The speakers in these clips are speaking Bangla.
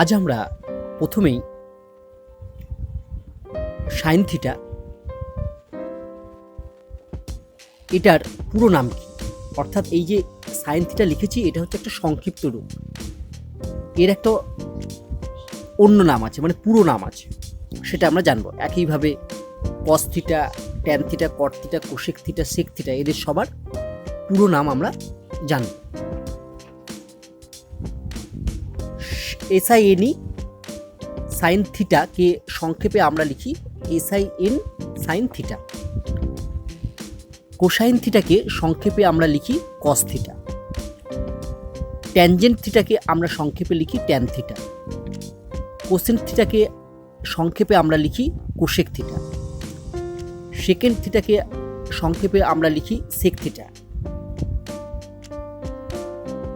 আজ আমরা প্রথমেই সাইন থিটা, এটার পুরো নাম কি? অর্থাৎ এই যে সাইন থিটা লিখেছি, এটা হচ্ছে একটা সংক্ষিপ্ত রূপ। এর একটা অন্য নাম আছে মানে পুরো নাম আছে। সেটা আমরা জানব। একইভাবে cos theta tan theta cot theta cosec theta sec theta, এদের সবার পুরো নাম আমরা জানব। এসআইএনই সাইন থিটাকে সংক্ষেপে আমরা লিখি S I N sine theta cosine থিটাকে সংক্ষেপে আমরা লিখি কস থিটা ট্যানজেন্ট থিটাকে আমরা সংক্ষেপে লিখি ট্যান থিটা কোসেন থিটাকে সংক্ষেপে আমরা লিখি কোশেক থিটা সেকেন্ড থিটাকে সংক্ষেপে আমরা লিখি সেক থিটা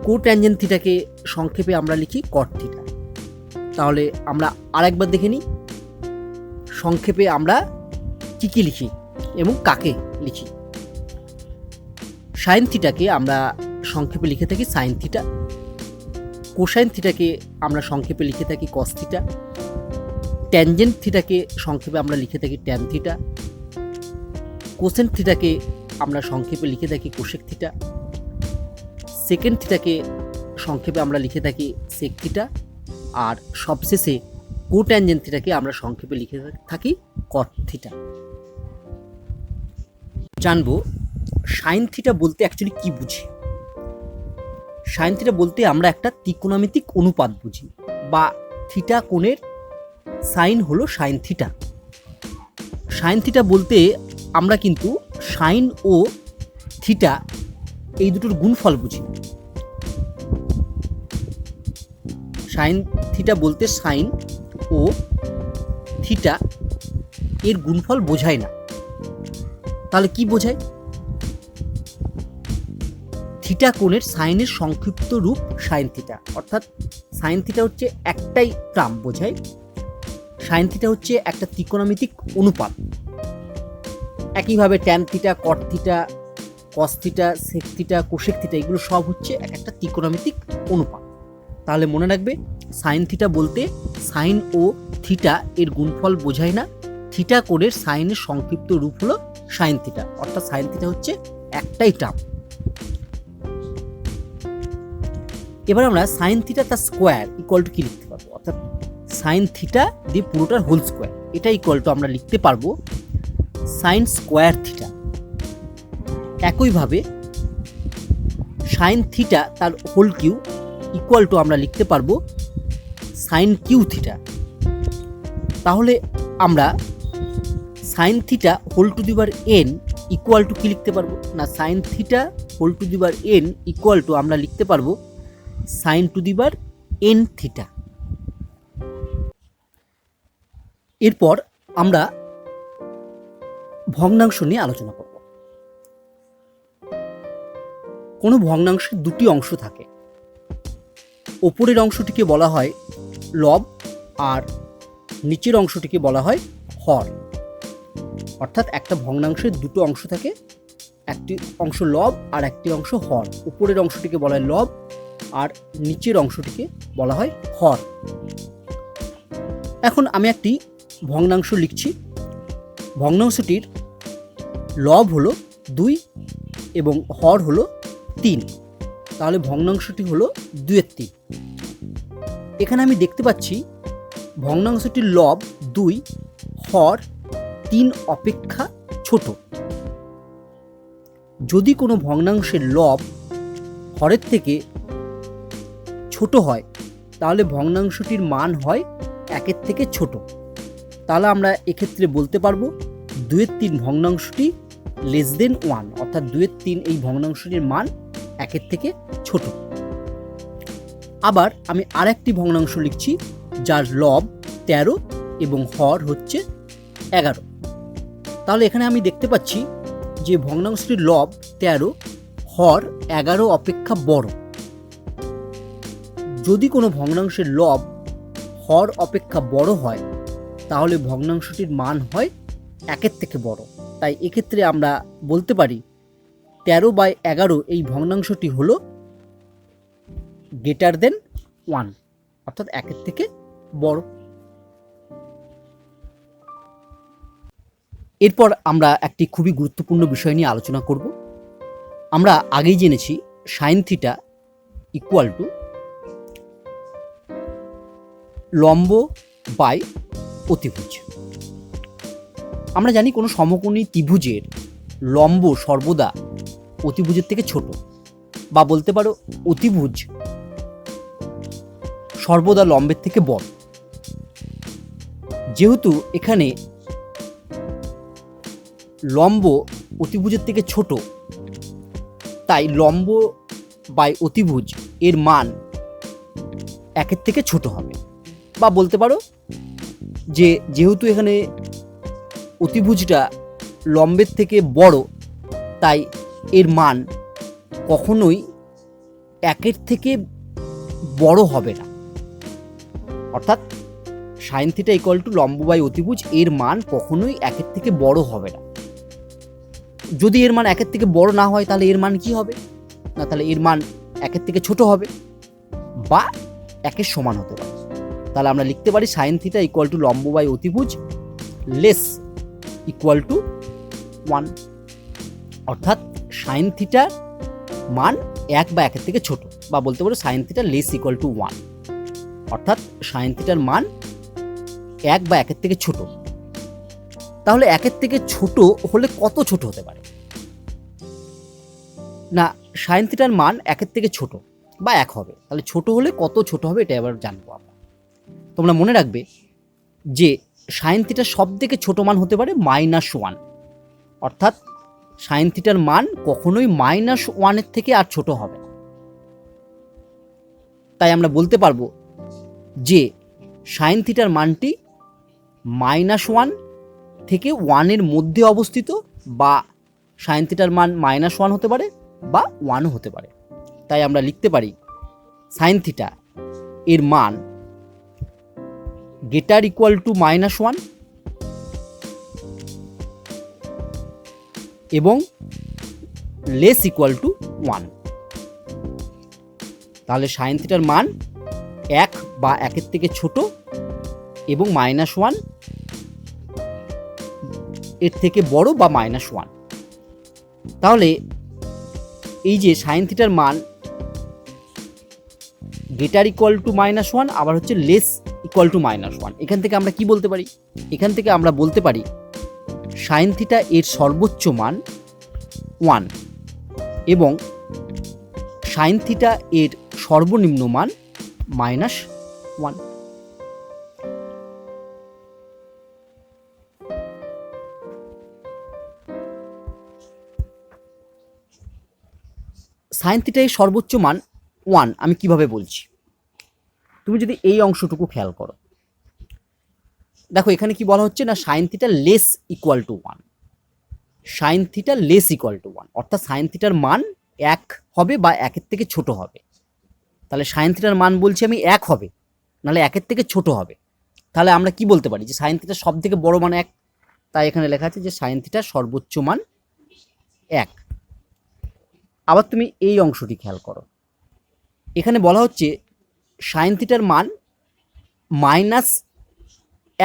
কোট্যানজেন্ট থিটাকে সংক্ষেপে আমরা লিখি কট থিটা তাহলে আমরা আরেকবার দেখে নিই। সংক্ষেপে আমরা কি কি লিখি এবং কাকে লিখি। সাইন থিটাকে আমরা সংক্ষেপে লিখে থাকি সাইন থিটা। কোসাইন থিটাকে আমরা সংক্ষেপে লিখে থাকি কস থিটা। ট্যানজেন্ট থিটাকে সংক্ষেপে আমরা লিখে থাকি ট্যান থিটা। কোসেন থিটাকে আমরা সংক্ষেপে লিখে থাকি কোশেক থিটা। সেকেন্ড থিটাকে সংক্ষেপে আমরা লিখে থাকি সেক থিটা আর সবশেষে কোট্যানজেন্ট থিটাকে আমরা সংক্ষেপে লিখে থাকি কট থিটা জানব, সাইন থিটা বলতে অ্যাকচুয়ালি কি বুঝি? সাইন থিটা বলতে আমরা একটা ত্রিকোণমিতিক অনুপাত বুঝি, বা থিটা কোণের সাইন হলো সাইন থিটা। সাইন থিটা বলতে আমরা কিন্তু সাইন ও থিটা এই দুটোর গুণফল বুঝি। সাইন থিটা বলতে সাইন ও থিটা, এর গুণফল বোঝায় না। তাহলে কি বোঝায়? থিটা কোণের সাইনের সংক্ষিপ্ত রূপ সাইন থিটা। অর্থাৎ সাইন থিটা হচ্ছে একটাই টার্ম বোঝায়। সাইন থিটা হচ্ছে একটা ত্রিকোণমিতিক অনুপাত। একইভাবে tan theta, cot theta cos theta sec cosec এগুলো সব হচ্ছে এক একটা ত্রিকোণমিতিক অনুপাত। তাহলে মনে রাখবে সাইন থিটা বলতে সাইন ও থিটা এর গুণফল বোঝায় না থিটা কোণের সাইনের সংক্ষিপ্ত রূপ হলো সাইন থিটা অর্থাৎ সাইন থিটা হচ্ছে একটাই টার্ম এবার আমরা সাইন থিটা তার স্কোয়ার ইকুয়াল টু কি লিখতে পারব? অর্থাৎ সাইন থিটা দিয়ে পুরোটার হোল স্কোয়ার এটা ইকুয়াল টু আমরা লিখতে পারব সাইন স্কোয়ার থিটা একইভাবে সাইন থিটা তার হোল কিউ ইকুয়াল টু আমরা লিখতে পারব সাইন কিউ থিটা তাহলে আমরা sine theta whole to the power n equal to কি লিখতে পারব? না sine theta whole to the power n equal to আমরা লিখতে পারব sine to the power n theta এরপর আমরা ভগ্নাংশ নিয়ে আলোচনা করব। কোনো ভগ্নাংশের দুটি অংশ থাকে। ওপরের অংশটিকে বলা হয় লব আর নিচের অংশটিকে বলা হয় হর। অর্থাৎ একটা ভগ্নাংশের দুটো অংশ থাকে, একটি অংশ লব আর একটি অংশ হর। উপরের অংশটিকে বলা হয় লব আর নিচের অংশটিকে বলা হয় হর। এখন আমি একটি ভগ্নাংশ লিখছি। ভগ্নাংশটির লব হলো দুই এবং হর হলো তিন। তাহলে ভগ্নাংশটি হলো দুয়ের তিন। এখানে আমি দেখতে পাচ্ছি ভগ্নাংশটির লব দুই, হর তিন অপেক্ষা ছোট। যদি কোনো ভগ্নাংশের লব হরের থেকে ছোট হয়, তাহলে ভগ্নাংশটির মান হয় একের থেকে ছোট। তাহলে আমরা এক্ষেত্রে বলতে পারব দুয়ের তিন ভগ্নাংশটি লেস দেন ওয়ান অর্থাৎ দুয়ের তিন এই ভগ্নাংশটির মান একের থেকে ছোট। আবার আমি আরেকটি ভগ্নাংশ লিখছি, যার লব তেরো এবং হর হচ্ছে এগারো। তাহলে এখানে আমি দেখতে পাচ্ছি যে ভগ্নাংশটির লব তেরো, হর এগারো অপেক্ষা বড়। যদি কোনো ভগ্নাংশের লব হর অপেক্ষা বড় হয়, তাহলে ভগ্নাংশটির মান হয় একের থেকে বড়। তাই এক্ষেত্রে আমরা বলতে পারি তেরো বাই এগারো এই ভগ্নাংশটি হলো গ্রেটার দেন ওয়ান অর্থাৎ একের থেকে বড়। এরপর আমরা একটি খুবই গুরুত্বপূর্ণ বিষয় নিয়ে আলোচনা করব। আমরা আগেই জেনেছি সাইন থিটা ইকুয়াল টু লম্ব বাই অতিভুজ। আমরা জানি কোনো সমকোণী ত্রিভুজের লম্ব সর্বদা অতিভুজের থেকে ছোট, বা বলতে পারো অতিভুজ সর্বদা লম্বের থেকে বড়। যেহেতু এখানে লম্ব অতিভুজের থেকে ছোট, তাই লম্ব বাই অতিভুজ এর মান একের থেকে ছোট হবে। বা বলতে পারো যে যেহেতু এখানে অতিভুজটা লম্বের থেকে বড়, তাই এর মান কখনোই একের থেকে বড় হবে না। অর্থাৎ সাইন থিটা ইকুয়াল টু লম্ব বাই অতিভুজ এর মান কখনোই একের থেকে বড় হবে না। যদি এর মান একের থেকে বড় না হয়, তাহলে এর মান কি হবে? না, তাহলে এর মান একের থেকে ছোট হবে বা একের সমান হতে পারে। তাহলে আমরা লিখতে পারি সাইন থিটা ইকুয়াল টু লম্ব বাই অতিভুজ লেস ইকুয়াল টু ওয়ান অর্থাৎ সাইন থিটার মান এক বা একের থেকে ছোট, বা বলতে পারো sine theta less equal to one অর্থাৎ সাইন থিটার মান এক বা একের থেকে ছোট। তাহলে একের থেকে ছোট হলে কত ছোট হতে পারে? না সাইন থিটার মান একের থেকে ছোট বা এক হবে। তাহলে ছোট হলে কত ছোট হবে এটা এবার জানব আমরা। তোমরা মনে রাখবে যে সাইন থিটার সব থেকে ছোট মান হতে পারে মাইনাস ওয়ান অর্থাৎ সাইন থিটার মান কখনোই মাইনাস ওয়ানের থেকে আর ছোট হবে না। তাই আমরা বলতে পারব যে সাইন থিটার মানটি মাইনাস ওয়ান থেকে ওয়ানের মধ্যে অবস্থিত বা সাইন থিটার মান মাইনাস ওয়ান হতে পারে বা ওয়ানও হতে পারে। তাই আমরা লিখতে পারি সাইন থিটা এর মান greater equal to minus one এবং লেস ইকুয়াল টু ওয়ান তাহলে সাইন থিটার মান এক বা একের থেকে ছোট এবং মাইনাস ওয়ানের থেকে বড় বা মাইনাস ওয়ান তাহলে এই যে সাইন থিটার মান greater equal to minus one আবার হচ্ছে less equal to minus one এখান থেকে আমরা কি বলতে পারি? এখান থেকে আমরা বলতে পারি সাইন থিটা এর সর্বোচ্চ মান ওয়ান এবং সাইন থিটা এর সর্বনিম্ন মান মাইনাস ওয়ান সাইন থিটা এর সর্বোচ্চ মান ওয়ান আমি কীভাবে বলছি? তুমি যদি এই অংশটুকু খেয়াল করো। দেখো, এখানে কি বলা হচ্ছে না sine theta less equal to one sine theta less equal to one অর্থাৎ সাইন থিটার মান এক হবে বা একের থেকে ছোট হবে। তাহলে সাইন থিটার মান বলছি আমি এক হবে, নাহলে একের থেকে ছোট হবে। তাহলে আমরা কি বলতে পারি যে সাইন থিটার সব থেকে বড় মান এক? তাই এখানে লেখা আছে যে সাইন থিটার সর্বোচ্চ মান এক। আবার তুমি এই অংশটি খেয়াল করো। এখানে বলা হচ্ছে সাইন থিটার মান মাইনাস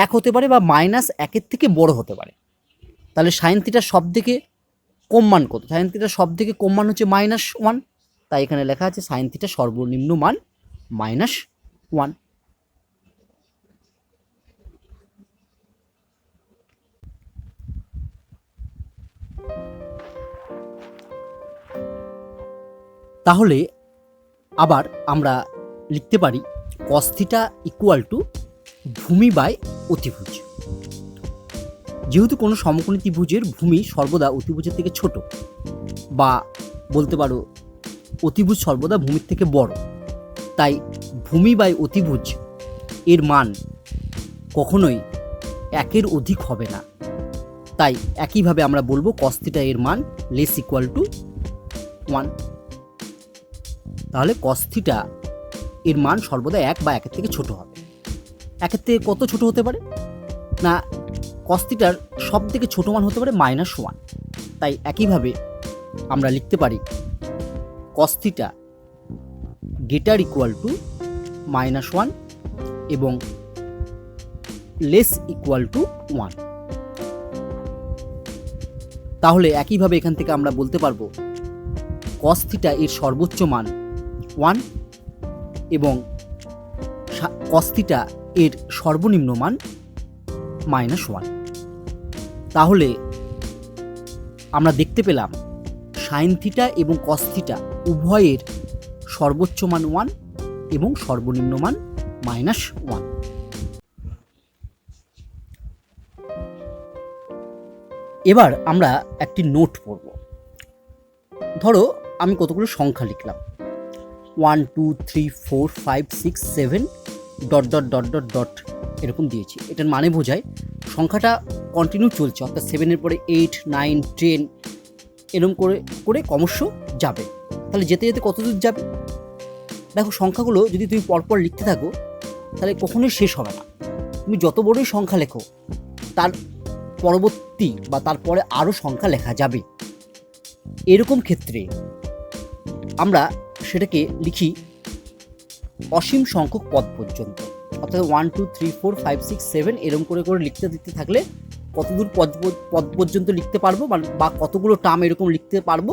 এক হতে পারে বা মাইনাস একের থেকে বড় হতে পারে। তাহলে সাইন থিটার সব থেকে কম মান কত? সাইন থিটার সব থেকে কম মান হচ্ছে মাইনাস ওয়ান তাই এখানে লেখা আছে সাইন থিটার সর্বনিম্ন মান মাইনাস ওয়ান তাহলে আবার আমরা লিখতে পারি কস্থিটা ইকুয়াল টু ভূমি বাই অতিভুজ। যেহেতু কোনো সমকোণী ত্রিভুজের ভূমি সর্বদা অতিভুজের থেকে ছোট, বা বলতে পারো অতিভুজ সর্বদা ভূমির থেকে বড়, তাই ভূমি বাই অতিভুজ এর মান কখনোই একের অধিক হবে না। তাই একইভাবে আমরা বলব কস্থিটা এর মান লেস ইকুয়াল টু ওয়ান তাহলে কস্থিটা এর মান সর্বদা এক বা একের থেকে ছোট হবে। একের থেকে কত ছোট হতে পারে? না কস্তিটার সব থেকে ছোট মান হতে পারে মাইনাস ওয়ান তাই একইভাবে আমরা লিখতে পারি cos theta greater equal to minus one এবং লেস ইকুয়াল টু ওয়ান তাহলে একইভাবে এখান থেকে আমরা বলতে পারব কস থিটা এর সর্বোচ্চ মান ওয়ান এবং কস থিটা এর সর্বনিম্ন মান মাইনাস ওয়ান তাহলে আমরা দেখতে পেলাম সাইন থিটা এবং কস থিটা উভয়ের সর্বোচ্চ মান ওয়ান এবং সর্বনিম্ন মান মাইনাস ওয়ান এবার আমরা একটি নোট পড়ব। ধরো আমি কতগুলো সংখ্যা লিখলাম। One two three four five six seven dot dot dot dot dot এরকম দিয়েছি। এটার মানে বোঝায় সংখ্যাটা কন্টিনিউ চলছে, অর্থাৎ সেভেনের পরে এইট নাইন টেন এরকম করে করে ক্রমশ যাবে। তাহলে যেতে যেতে কত দূর যাবে? দেখো, সংখ্যাগুলো যদি তুমি পরপর লিখতে থাকো, তাহলে কখনোই শেষ হবে না। তুমি যত বড়ই সংখ্যা লেখো, তার পরবর্তী বা তারপরে আরও সংখ্যা লেখা যাবে। এরকম ক্ষেত্রে আমরা সেটাকে লিখি অসীম সংখ্যক পদ পর্যন্ত। অর্থাৎ one two three four five six seven এরকম করে করে লিখতে দিতে থাকলে কতদূর পদ পদ পর্যন্ত লিখতে পারব? বা কতগুলো টার্ম এরকম লিখতে পারব?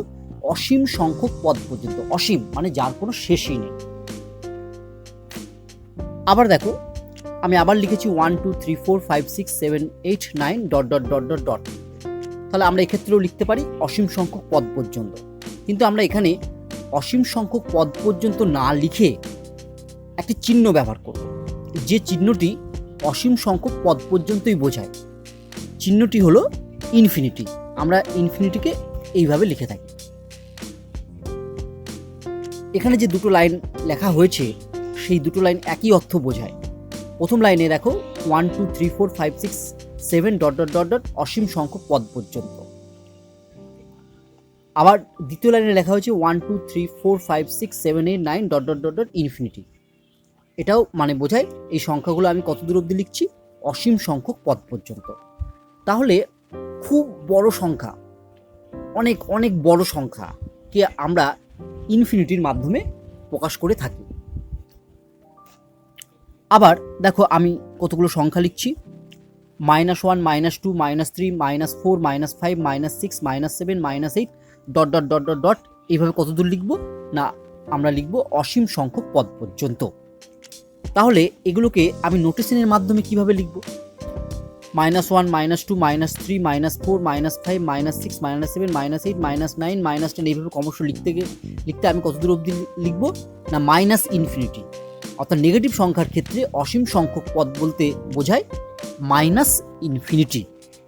অসীম সংখ্যক পদ পর্যন্ত। অসীম মানে যার কোনো শেষই নেই। আবার দেখো, আমি আবার লিখেছি one two three four five six seven eight nine dot dot dot dot dot তাহলে আমরা এক্ষেত্রেও লিখতে পারি অসীম সংখ্যক পদ পর্যন্ত। কিন্তু আমরা এখানে অসীম সংখ্যক পদ পর্যন্ত না লিখে একটি চিহ্ন ব্যবহার করব। যে চিহ্নটি অসীম সংখ্যক পদ পর্যন্তই বোঝায়। চিহ্নটি হলো ইনফিনিটি আমরা ইনফিনিটিকে এইভাবে লিখে থাকি। এখানে যে দুটো লাইন লেখা হয়েছে, সেই দুটো লাইন একই অর্থ বোঝায়। প্রথম লাইনে দেখো one two three four five six seven dot dot dot dot অসীম সংখ্যক পদ পর্যন্ত। আবার দ্বিতীয় লাইনে লেখা হয়েছে one two three four five six seven eight nine dot dot dot dot infinity এটাও মানে বোঝায় এই সংখ্যাগুলো আমি কত দূর অবধি লিখছি? অসীম সংখ্যক পদ পর্যন্ত। তাহলে খুব বড় সংখ্যা, অনেক অনেক বড় সংখ্যাকে আমরা ইনফিনিটির মাধ্যমে প্রকাশ করে থাকি। আবার দেখো আমি কতগুলো সংখ্যা লিখছি? Minus one minus two minus three minus four minus five minus six minus seven minus eight dot dot dot dot dot এইভাবে কত দূর লিখব? না, আমরা লিখব অসীম সংখ্যক পদ পর্যন্ত। তাহলে এগুলোকে আমি নোটেশনের মাধ্যমে কীভাবে লিখব? Minus one minus two minus three minus four minus five minus six minus seven minus eight minus nine minus ten এইভাবে ক্রমশ লিখতে লিখতে আমি কত দূর অবধি লিখব? না মাইনাস ইনফিনিটি অর্থাৎ নেগেটিভ সংখ্যার ক্ষেত্রে অসীম সংখ্যক পদ বলতে বোঝায় মাইনাস ইনফিনিটি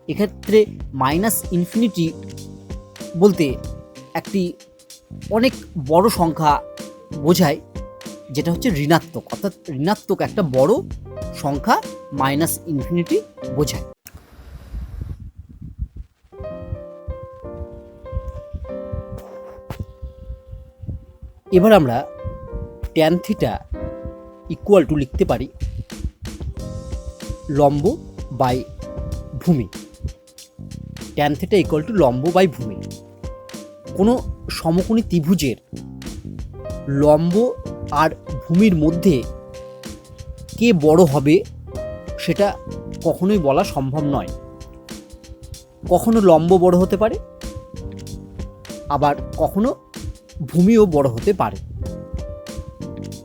এক্ষেত্রে মাইনাস ইনফিনিটি বলতে একটি অনেক বড় সংখ্যা বোঝায় যেটা হচ্ছে ঋণাত্মক। অর্থাৎ ঋণাত্মক একটা বড় সংখ্যা মাইনাস ইনফিনিটি বোঝায়। এবার আমরা ট্যান থিটা ইকুয়াল টু লিখতে পারি লম্ব বাই ভূমি। ট্যান থিটা ইকুয়াল টু লম্ব বাই ভূমি। কোনো সমকোণী ত্রিভুজের লম্ব আর ভূমির মধ্যে কে বড় হবে সেটা কখনোই বলা সম্ভব নয়। কখনো লম্ব বড় হতে পারে, আবার কখনো ভূমিও বড় হতে পারে।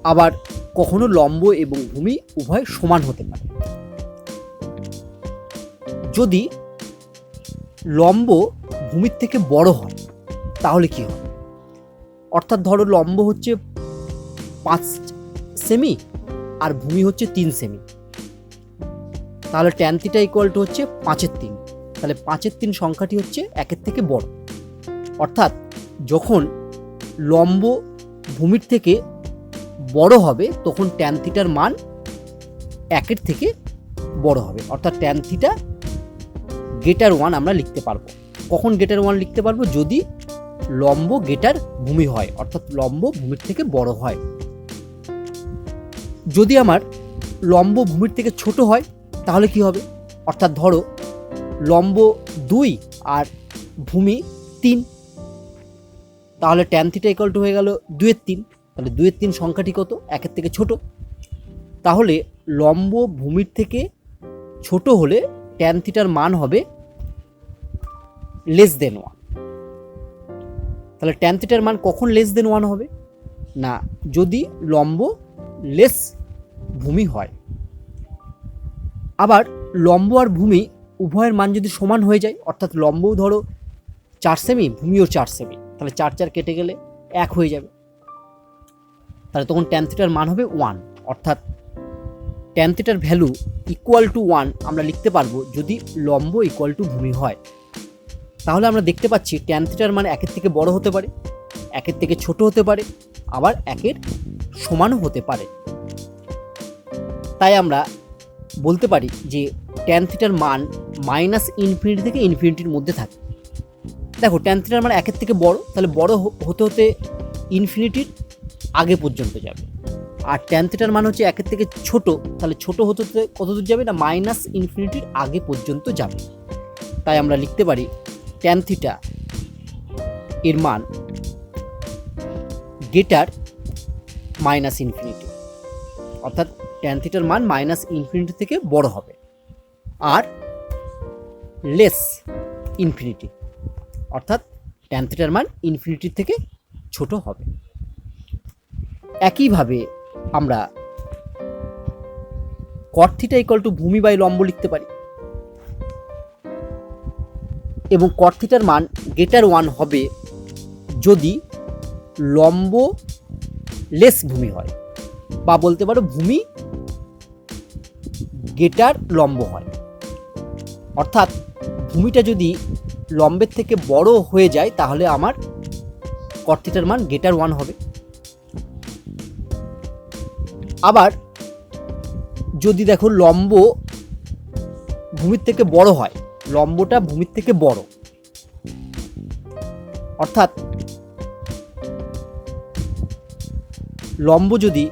আবার কখনো লম্ব এবং ভূমি উভয় সমান হতে পারে। যদি লম্ব ভূমির থেকে বড় হয়, তাহলে কি হবে অর্থাৎ ধরো লম্ব হচ্ছে পাঁচ সেমি আর ভূমি হচ্ছে তিন সেমি তাহলে ট্যান থিটা ইকুয়াল টু হচ্ছে পাঁচের তিন। তাহলে পাঁচের তিন সংখ্যাটি হচ্ছে একের থেকে বড়। অর্থাৎ যখন লম্ব ভূমির থেকে বড় হবে, তখন ট্যান থিটার মান একের থেকে বড় হবে। অর্থাৎ ট্যান থিটা গেটার ওয়ান আমরা লিখতে পারব। কখন গেটার ওয়ান লিখতে পারব? যদি লম্ব গেটার ভূমি হয়, অর্থাৎ লম্ব ভূমির থেকে বড় হয়। যদি আমার লম্ব ভূমির থেকে ছোট হয়, তাহলে কি হবে? অর্থাৎ ধরো, লম্ব দুই আর ভূমি তিন। তাহলে ট্যান থিটা ইকাল টু হয়ে গেল দুয়ের তিন। তাহলে দুয়ের তিন সংখ্যাটি কত? একের থেকে ছোট। তাহলে লম্ব ভূমির থেকে ছোট হলে ট্যান থিটার মান হবে লেস দেন ওয়ান তাহলে ট্যান থিটার মান কখন লেস দেন ওয়ান হবে? না, যদি লম্ব লেস ভূমি হয়। আবার লম্ব আর ভূমি উভয়ের মান যদি সমান হয়ে যায়, অর্থাৎ লম্বও ধরো চার সেমি ভূমিও চার সেমি তাহলে চার চার কেটে গেলে এক হয়ে যাবে। তাহলে তখন ট্যান থিটার মান হবে ওয়ান অর্থাৎ ট্যান থিটার ভ্যালু ইকুয়াল টু ওয়ান আমরা লিখতে পারব যদি লম্ব ইকুয়াল টু ভূমি হয়। তাহলে আমরা দেখতে পাচ্ছি ট্যান থিটার মান একের থেকে বড় হতে পারে, একের থেকে ছোট হতে পারে, আবার একের সমানও হতে পারে। তাই আমরা বলতে পারি যে ট্যান থিটার মান মাইনাস ইনফিনিটি থেকে ইনফিনিটির মধ্যে থাকে। দেখো ট্যান থিটার মান একের থেকে বড়, তাহলে বড় হতে হতে ইনফিনিটির আগে পর্যন্ত যাবে। আর ট্যান থিটার মান হচ্ছে একের থেকে ছোট, তাহলে ছোট হতে হতে কত দূর যাবে না? মাইনাস ইনফিনিটির আগে পর্যন্ত যাবে। তাই আমরা লিখতে পারি ট্যান থিটা এর মান গেটার মাইনাস ইনফিনিটি অর্থাৎ ট্যান থিটার মান মাইনাস ইনফিনিটি থেকে বড় হবে। আর লেস ইনফিনিটি অর্থাৎ ট্যান থিটার মান ইনফিনিটির থেকে ছোট হবে। একইভাবে আমরা কট থিটা ইকুয়াল টু ভূমি বাই লম্ব লিখতে পারি। এবং কট থিটার মান গেটার ওয়ান হবে যদি লম্ব লেস ভূমি হয়। বা বলতে পারো ভূমি গেটার লম্ব হয়। অর্থাৎ ভূমিটা যদি লম্বের থেকে বড় হয়ে যায়, তাহলে আমার কট থিটার মান গেটার ওয়ান হবে। আবার যদি দেখো লম্ব ভূমির থেকে বড় হয়, লম্বটা ভূমির থেকে বড়। অর্থাৎ লম্ব যদি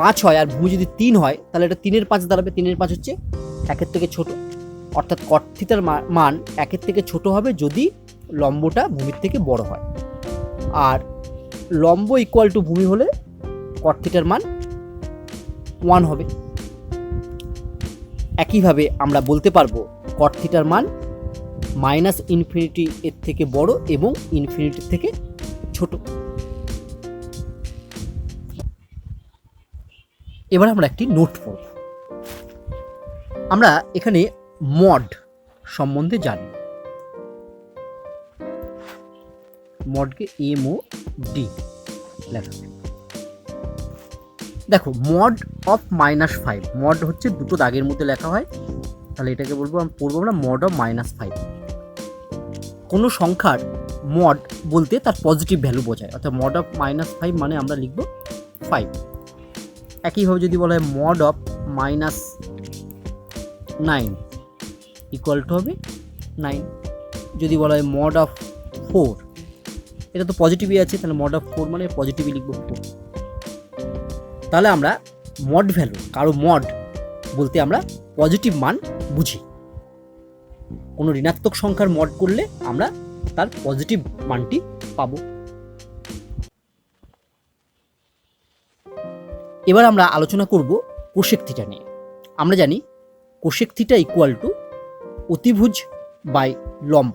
পাঁচ হয় আর ভূমি যদি তিন হয়, তাহলে এটা তিনের পাঁচ দাঁড়াবে। তিনের পাঁচ হচ্ছে একের থেকে ছোট। অর্থাৎ কর্থিতার মান একের থেকে ছোট হবে যদি লম্বটা ভূমির থেকে বড় হয়। আর লম্ব ইকুয়াল টু ভূমি হলে কর্থিটার মান ওয়ান হবে। একইভাবে আমরা বলতে পারব কর্থিটার মান মাইনাস ইনফিনিটি এর থেকে বড় এবং ইনফিনিটির থেকে ছোট। এবার আমরা একটি নোট পড়ব। আমরা এখানে মড সম্বন্ধে জানি। মডকে এম ও ডি লেখা দেখো, mod of minus five, mod হচ্ছে দুটো দাগের মধ্যে লেখা হয়। তাহলে এটাকে বলব, আমি পড়ব আমরা মড অফ মাইনাস ফাইভ। কোনো সংখ্যার মড বলতে তার পজিটিভ ভ্যালু বোঝায়। অর্থাৎ মড অফ মাইনাস ফাইভ মানে আমরা লিখব ফাইভ। একইভাবে যদি বলা হয় mod of minus nine equal to হবে নাইন যদি বলা হয় মড অফ ফোর এটা তো পজিটিভই আছে, তাহলে মড অফ ফোর মানে পজিটিভই লিখব। ফোর তাহলে আমরা মড ভ্যালু কারও মড বলতে আমরা পজিটিভ মান বুঝি। কোনো ঋণাত্মক সংখ্যার মড করলে আমরা তার পজিটিভ মানটি পাবো। এবার আমরা আলোচনা করব কোশেক থিটা নিয়ে। আমরা জানি কোশেক থিটা ইকুয়াল টু অতিভুজ বাই লম্ব।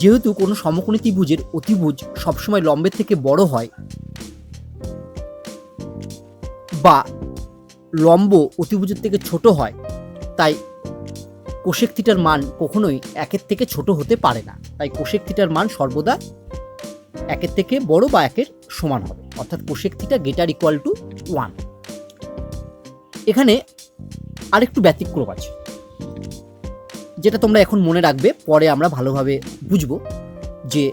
যেহেতু কোনো সমকোণী ত্রিভুজের অতিভুজ সবসময় লম্বের থেকে বড় হয়, বা লম্ব অতিভুজের থেকে ছোট হয়, তাই কোশেক থিটার মান কখনোই একের থেকে ছোট হতে পারে না। তাই কোশেক থিটার মান সর্বদা একের থেকে বড় বা একের সমান হবে। অর্থাৎ cosec theta greater equal to one এখানে আরেকটু ব্যতিক্রম আছে, যেটা তোমরা এখন মনে রাখবে, পরে আমরা ভালোভাবে বুঝব যে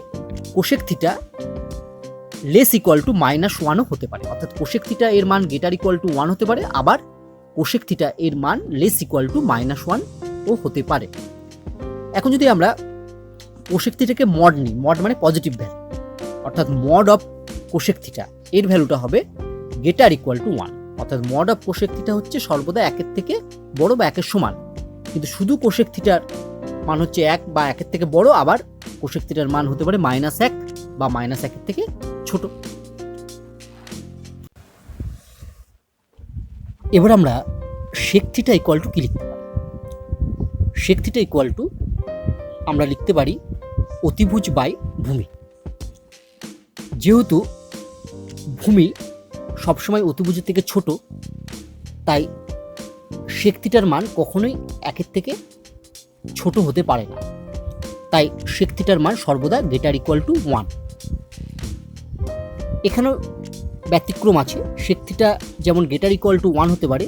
cosec theta less equal to minus ওয়ানও হতে পারে। অর্থাৎ কোশেক থিটা এর মান গেটার ইকুয়াল টু ওয়ান হতে পারে, আবার কোশেক থিটা এর মান less equal to minus one ও হতে পারে। এখন যদি আমরা কোশেক থিটাকে মড নিই মড মানে পজিটিভ ভ্যালু অর্থাৎ মড অফ কোশেক থিটা এর ভ্যালুটা হবে গেটার ইকুয়াল টু ওয়ান অর্থাৎ মড অফ কোশেক থিটা হচ্ছে সর্বদা একের থেকে বড় বা একের সমান। কিন্তু শুধু কোশেক থিটার মান হচ্ছে এক বা একের থেকে বড়, আবার কোশেক থিটার মান হতে পারে মাইনাস এক বা মাইনাস একের থেকে ছোট। এবার আমরা শেক থিটা ইকুয়াল টু কি লিখতে পারি? শেক থিটা ইকুয়াল টু আমরা লিখতে পারি অতিভুজ বাই ভূমি। যেহেতু ভূমি সবসময় অতিভুজের থেকে ছোট, তাই শেক থিটার মান কখনোই একের থেকে ছোট হতে পারে না। তাই শেক থিটার মান সর্বদা গ্রেটার ইকুয়াল টু ওয়ান এখানেও ব্যতিক্রম আছে শেক থিটা যেমন গ্রেটার ইকুয়াল টু ওয়ান হতে পারে,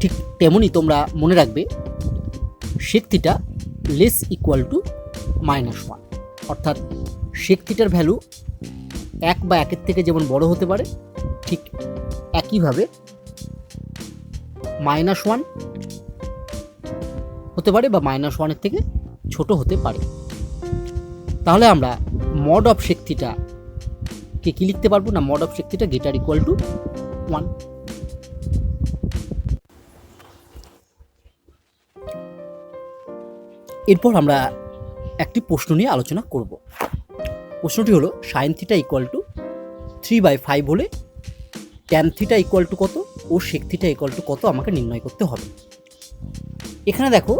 ঠিক তেমনই তোমরা মনে রাখবে sec theta less equal to minus one অর্থাৎ শেক থিটার ভ্যালু এক বা একের থেকে যেমন বড় হতে পারে, ঠিক একইভাবে মাইনাস ওয়ান হতে পারে বা মাইনাস ওয়ানের থেকে ছোট হতে পারে। তাহলে আমরা মড অফ শক্তিটা কে কি লিখতে পারব না মড অফ শক্তিটা গেটার ইকুয়াল টু ওয়ান এরপর আমরা একটি প্রশ্ন নিয়ে আলোচনা করব। প্রশ্নটি হলো sine theta equal to three by five হলে ট্যান থিটা ইকুয়াল টু কত ও সেক থিটা ইকুয়াল টু কত আমাকে নির্ণয় করতে হবে। এখানে দেখো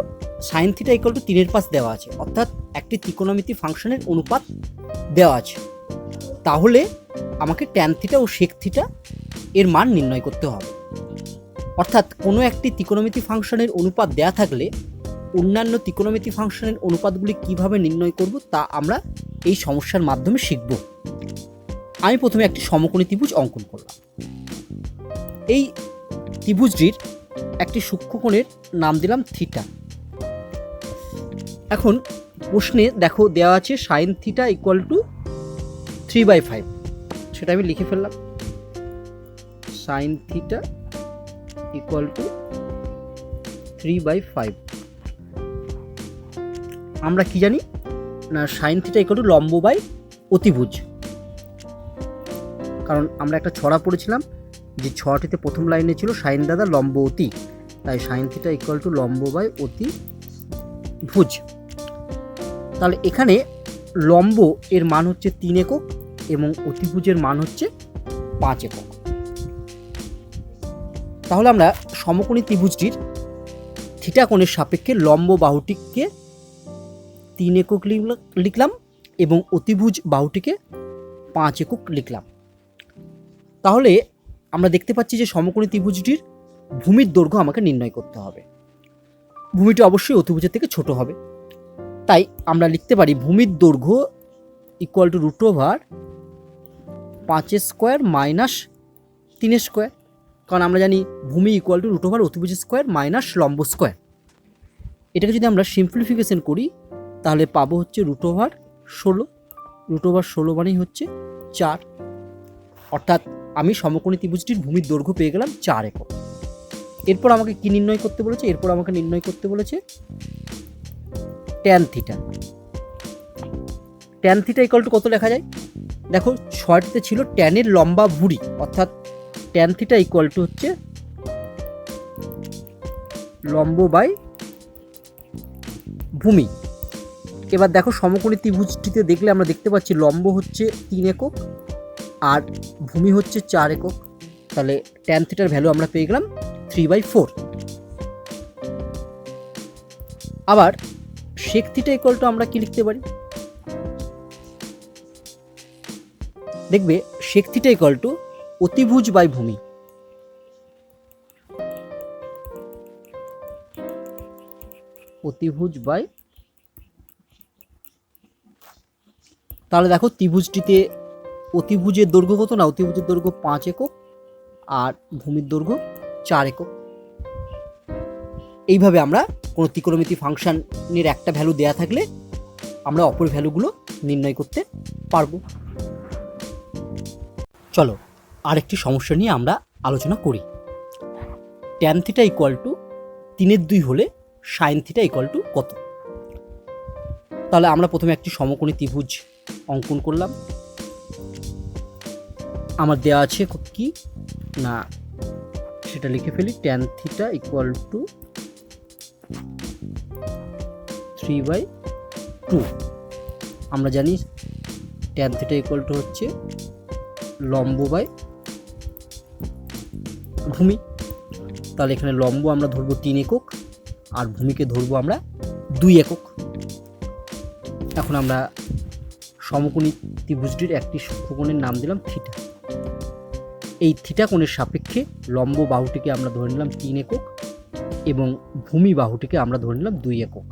সাইন থিটা ইকুয়াল টু তিনের পাশ দেওয়া আছে, অর্থাৎ একটি ত্রিকোণমিতি ফাংশনের অনুপাত দেওয়া আছে। তাহলে আমাকে ট্যান থিটা ও সেক থিটা এর মান নির্ণয় করতে হবে। অর্থাৎ কোনো একটি ত্রিকোণমিতি ফাংশনের অনুপাত দেয়া থাকলে অন্যান্য ত্রিকোণমিতি ফাংশনের অনুপাতগুলি কীভাবে নির্ণয় করব তা আমরা এই সমস্যার মাধ্যমে শিখব। আমি প্রথমে একটি সমকোণী ত্রিভুজ অঙ্কন করলাম। এই ত্রিভুজটির একটি সূক্ষ্মকোণের নাম দিলাম থিটা। এখন প্রশ্নে দেখো দেওয়া আছে sine theta equal to three by five. সেটা আমি লিখে ফেললাম। Sine theta equal to three by five. আমরা কি জানি? না, সাইন থিটা ইকুয়াল টু লম্ব বাই অতিভুজ। কারণ আমরা একটা ছড়া পড়েছিলাম, যে ছটিতে প্রথম লাইনে ছিল সাইন দাদা লম্ব অতি। তাই সাইন থিটা ইকুয়াল টু লম্ব বাই অতি ভুজ তাহলে এখানে লম্ব এর মান হচ্ছে তিন একক এবং অতিভুজের মান হচ্ছে পাঁচ একক। তাহলে আমরা সমকোণী ত্রিভুজটির থিটা কোণের সাপেক্ষে লম্ব বাহুটিকে তিন একক লিখল- লিখলাম এবং অতিভুজ বাহুটিকে পাঁচ একক লিখলাম। তাহলে আমরা দেখতে পাচ্ছি যে সমকোণী ত্রিভুজটির ভূমির দৈর্ঘ্য আমাকে নির্ণয় করতে হবে। ভূমিটি অবশ্যই অতিভুজের থেকে ছোট হবে। তাই আমরা লিখতে পারি ভূমির দৈর্ঘ্য ইকুয়াল টু রুট ওভার পাঁচের স্কোয়ার মাইনাস তিনের স্কোয়ার কারণ আমরা জানি ভূমি ইকুয়াল টু রুট ওভার অতিভুজ স্কোয়ার মাইনাস লম্ব স্কোয়ার এটাকে যদি আমরা সিম্পলিফিকেশন করি তাহলে পাবো হচ্ছে রুট ওভার ষোলো। রুট ওভার ষোলো মানেই হচ্ছে চার। অর্থাৎ আমি সমকোণী ত্রিভুজটির ভূমির দৈর্ঘ্য পেয়ে গেলাম চার একক। এরপর আমাকে কি নির্ণয় করতে বলেছে? এরপর আমাকে নির্ণয় করতে বলেছে tan theta tan theta equal to কত লেখা যায়? দেখো, ছয়টিতে ছিল ট্যানের লম্বা ভুঁড়ি। অর্থাৎ ট্যান থিটা ইকুয়াল টু হচ্ছে লম্ব বাই ভূমি। এবার দেখো সমকোণী ত্রিভুজটিতে দেখলে আমরা দেখতে পাচ্ছি লম্ব হচ্ছে তিন একক আর ভূমি হচ্ছে চার একক। তাহলে ট্যান থিটার ভ্যালু আমরা পেয়ে গেলাম থ্রি বাই ফোর আবার শেক থিটা ইকুয়াল টু আমরা কি লিখতে পারি? দেখবে শেক থিটা ইকুয়াল টু অতিভুজ বাই ভূমি। অতিভুজ বাই তাহলে দেখো ত্রিভুজটিতে অতিভুজের দৈর্ঘ্য কত? না, অতিভুজের দৈর্ঘ্য পাঁচ একক আর ভূমির দৈর্ঘ্য চার একক। এইভাবে আমরা কোনো ত্রিকোণমিতি ফাংশনের একটা ভ্যালু দেয়া থাকলে আমরা অপর ভ্যালুগুলো নির্ণয় করতে পারব। চলো, আরেকটি সমস্যা নিয়ে আমরা আলোচনা করি। ট্যান থিটা ইকুয়াল টু তিনের দুই হলে সাইন থিটা ইকুয়াল টু কত? তাহলে আমরা প্রথমে একটি সমকোণী ত্রিভুজ অঙ্কন করলাম। আমার দেওয়া আছে কি? না, সেটা লিখে ফেলি। Tan theta equal to three by two আমরা জানি ট্যান থিটা ইকুয়াল টু হচ্ছে লম্ব বাই ভূমি। তাহলে এখানে লম্ব আমরা ধরবো তিন একক, আর ভূমিকে ধরবো আমরা দুই একক। এখন আমরা সমকোণী ত্রিভুজটির একটি সূক্ষ্মকোণের নাম দিলাম থিটা এই থিটা কোণের সাপেক্ষে লম্ব বাহুটিকে আমরা ধরে নিলাম তিন একক এবং ভূমি বাহুটিকে আমরা ধরে নিলাম দুই একক।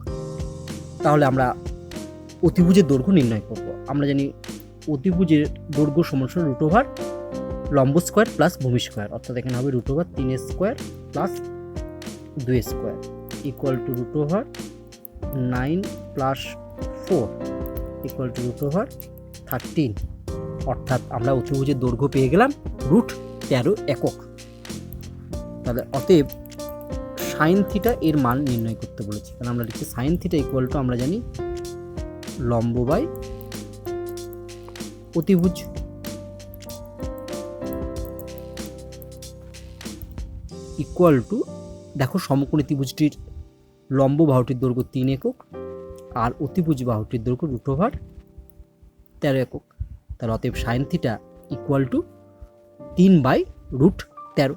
তাহলে আমরা অতিভুজের দৈর্ঘ্য নির্ণয় করব। আমরা জানি অতিভুজের দৈর্ঘ্য সমান রুট ওভার লম্ব স্কোয়ার প্লাস ভূমি স্কোয়ার অর্থাৎ এখানে হবে রুট ওভার তিন স্কোয়ার প্লাস দুই square equal to root over nine plus four equal to root over thirteen অর্থাৎ আমরা অতিভুজের দৈর্ঘ্য পেয়ে গেলাম রুট তেরো একক। তাহলে অতএব সাইন থিটা এর মান নির্ণয় করতে বলেছি। কারণ আমরা লিখছি সাইন থিটা ইকুয়াল টু আমরা জানি লম্ব বাই অতিভুজ। ইকুয়াল টু দেখো সমকোণী ত্রিভুজটির লম্ব বাহুটির দৈর্ঘ্য তিন একক। আর অতিভুজ বাহুটির দৈর্ঘ্য রুট ওভার তেরো একক। তাহলে অতএব সাইন থিটা ইকুয়াল টু তিন বাই রুট তেরো।